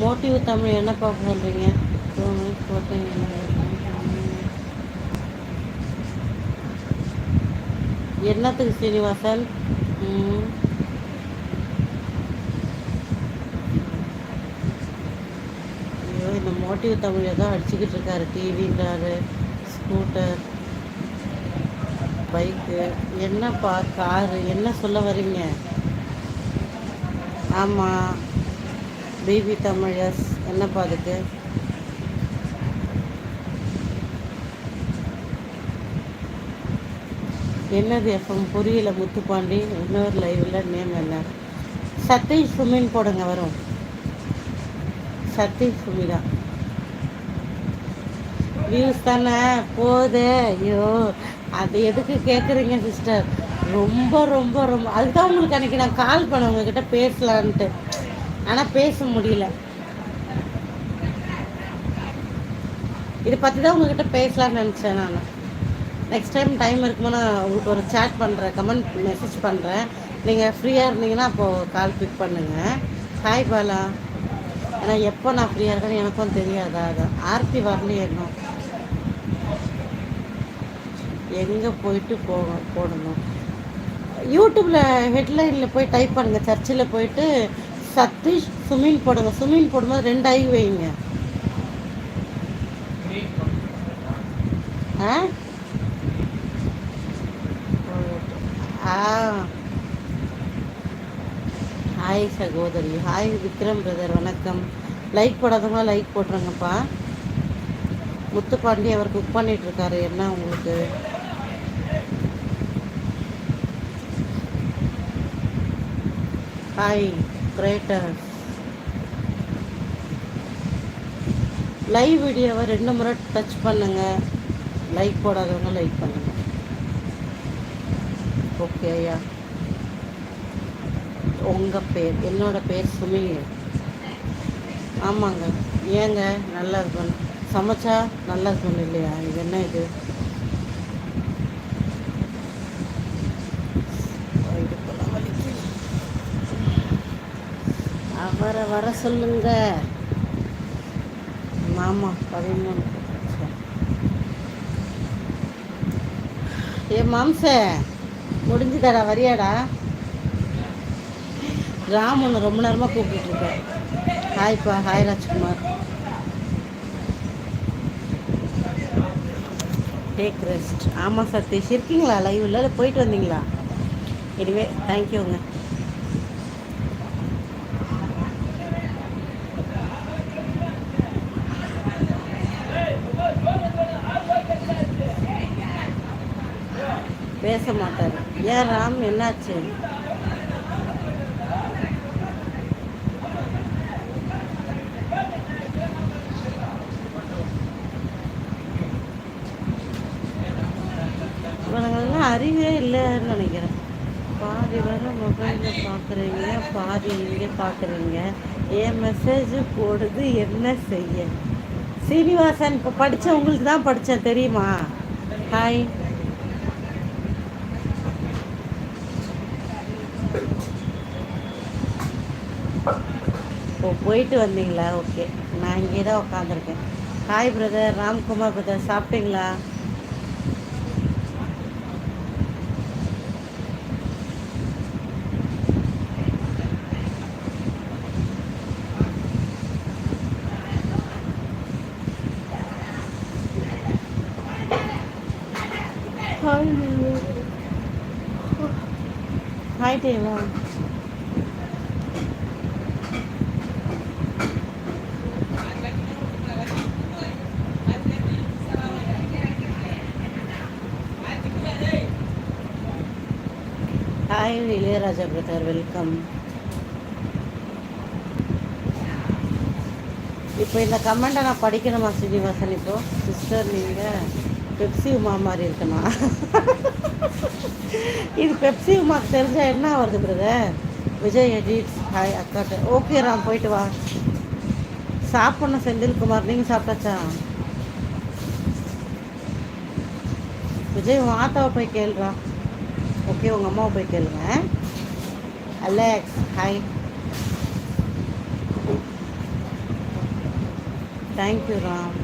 Motive Tamil என்ன பார்க்க சொல்கிறீங்க என்னத்துக்கு சீனிவாசன்? ஐயோ இந்த மோட்டிவ் தமிழ் ஏதோ அடிச்சுக்கிட்டு இருக்காரு. டிவின்றாரு ஸ்கூட்டர் பைக்கு என்னப்பா காரு? என்ன சொல்ல வரீங்க? ஆமாம் பிபி தமிழ் எஸ். என்னப்பா அதுக்கு என்னது எஃப்எம்? புரியல முத்துப்பாண்டி. இன்னொரு லைவில் நேம் என்ன? சதீஷ் சுமின் போடுங்க வரும். சதீஷ் சுமிதா வியூஸ் தானே? போதே. ஐயோ அது எதுக்கு கேட்குறீங்க சிஸ்டர் ரொம்ப ரொம்ப ரொம்ப அதுதான் உங்களுக்கு அன்றைக்கி நான் கால் பண்ணேன் உங்ககிட்ட பேசலான்ட்டு. ஆனால் பேச முடியல. இது பற்றி தான் உங்ககிட்ட பேசலாம்னு நினச்சேன் நான். நெக்ஸ்ட் டைம் டைம் இருக்குமோ நான் உங்களுக்கு ஒரு சேட் பண்ணுறேன் கமெண்ட் மெசேஜ் பண்ணுறேன் நீங்கள் ஃப்ரீயாக இருந்தீங்கன்னா அப்போது கால் பிக் பண்ணுங்கள் ஹாய் பாலா. ஏன்னா எப்போ நான் ஃப்ரீயாக இருக்கேன்னு எனக்கும் தெரியாதா. அது ஆர்த்தி வரலையே இன்னும். எங்கே போயிட்டு போக போடணும். யூடியூப்பில் ஹெட்லைனில் போய் டைப் பண்ணுங்கள் சர்ச்சில் போயிட்டு சதீஷ் சுமின் போடுங்க. சுமின் போடும்போது ரெண்டு ஐ வைங்க. ஆ? ஹாய் சகோதரி. Hi Vikram brother. வணக்கம். லைக் போடாதவங்க லைக் போட்டுருங்கப்பா. முத்துப்பாண்டி அவர் குக் பண்ணிட்டு இருக்காரு என்ன உங்களுக்கு? ஹாய். கிரேட்டர் லைவ் வீடியோவை ரெண்டு முறை டச் பண்ணுங்க. லைக் போடாதவங்க லைக் பண்ணுங்க. ஓகே ஐயா. உங்கள் பேர் என்னோட பேர் சுமில் ஆமாங்க. ஏங்க நல்ல ஹஸ்பண்ட் சமைச்சா நல்ல ஹஸ்பண்ட் இல்லையா? இது என்ன இது? வர வர சொல்லுங்க. மாமா பதிமூணு. ஏ மாம்ச முடிஞ்சுதாடா வரியாடா? ராம் ஒன்று ரொம்ப நேரமாக கூப்பிட்டுருக்கேன் ஹாய்ப்பா ஹாய் ராஜ்குமார். டேக் ரெஸ்ட் ஆமாம் சதீஷ். இருக்கீங்களா? லைவ் இல்லை போயிட்டு வந்தீங்களா? எனிவே தேங்க்யூங்க பேச மாட்டார் ஏன் ராம் என்னாச்சு? இவனுங்கெல்லாம் அறிவே இல்லைன்னு நினைக்கிறேன். பாதி வர மொபைலில் பார்க்குறீங்க பாதி இங்கே பார்க்குறீங்க என் மெசேஜ் போடுது என்ன செய்ய? சீனிவாசன் இப்போ படித்தவங்களுக்கு தான் படித்தேன் தெரியுமா? ஹாய் ஓ போயிட்டு வந்தீங்களா? ஓகே. நான் இங்கே தான் உட்காந்துருக்கேன் ஹாய் பிரதர் ராம்குமார் பிரதர் சாப்பிட்டீங்களா? Hi hi Deva hi Ilaiyaraaja brother welcome இப்போ இந்த கமெண்ட்டை நான் படிக்கணுமா ஸ்ரீனிவாசன்? இப்போ சிஸ்டர் நீங்கள் பெப்சி உமா மாதிரி இருக்கணும்? இது பெப்சி உமாக்கு தெரிஞ்சால் என்ன வருது பிரதர் விஜய் எடிட்ஸ் ஹாய் அக்காட்ட ஓகே ராம் போயிட்டு வா. சாப்பிட்ணும் செந்தில்குமார். நீங்கள் சாப்பிட்டாச்சா? விஜய் உன் ஆத்தாவை போய் கேள்றான் ஓகே உங்கள் அம்மாவை போய் கேளுங்க. Alex hi thank you Ram.